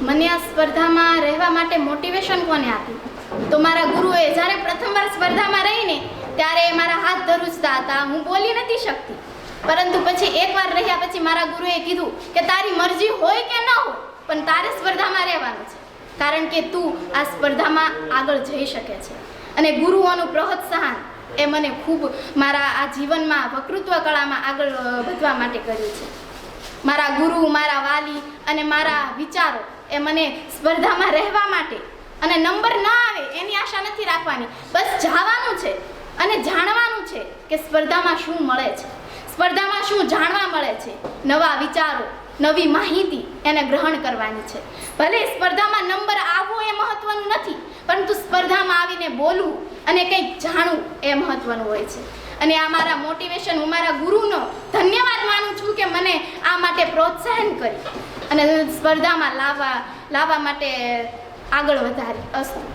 મને આ સ્પર્ધામાં રહેવા માટે મોટિવેશન કોને આપ્યું? તો મારા ગુરુએ જ્યારે પ્રથમવાર સ્પર્ધામાં રહીને ત્યારે મારા હાથ ધરુજતા હતા. હું બોલી નથી શકતી. પરંતુ પછી એકવાર રહ્યા પછી મારા ગુરુએ કીધું કે તારી મરજી હોય કે ન હોય, પણ તારે સ્પર્ધામાં રહેવાનું છે. કારણ કે તું આ સ્પર્ધામાં આગળ જઈ શકે છે. અને ગુરુઓનું પ્રોત્સાહન એ મને ખૂબ મારા આ જીવનમાં વકૃત્વ કળામાં આગળ વધવા માટે કર્યું છે. મારા ગુરુ, મારા વાલી અને મારા વિચારો એ મને સ્પર્ધામાં રહેવા માટે. અને નંબર ન આવે એની આશા નથી રાખવાની. બસ જવાનું છે અને જાણવાનું છે કે સ્પર્ધામાં શું મળે છે. સ્પર્ધામાં શું જાણવા મળે છે. નવા વિચારો, નવી માહિતી એને ગ્રહણ કરવાની છે. ભલે સ્પર્ધામાં નંબર આવવો એ મહત્વનું નથી, પરંતુ સ્પર્ધામાં આવીને બોલવું અને કંઈક જાણવું એ મહત્વનું હોય છે. અને આ મારા મોટિવેશન હું મારા ગુરુનો ધન્યવાદ માનું છું કે મને આ માટે પ્રોત્સાહન કરી અને સ્પર્ધામાં લાવવા લાવવા માટે આગળ વધારી. અસ્તુ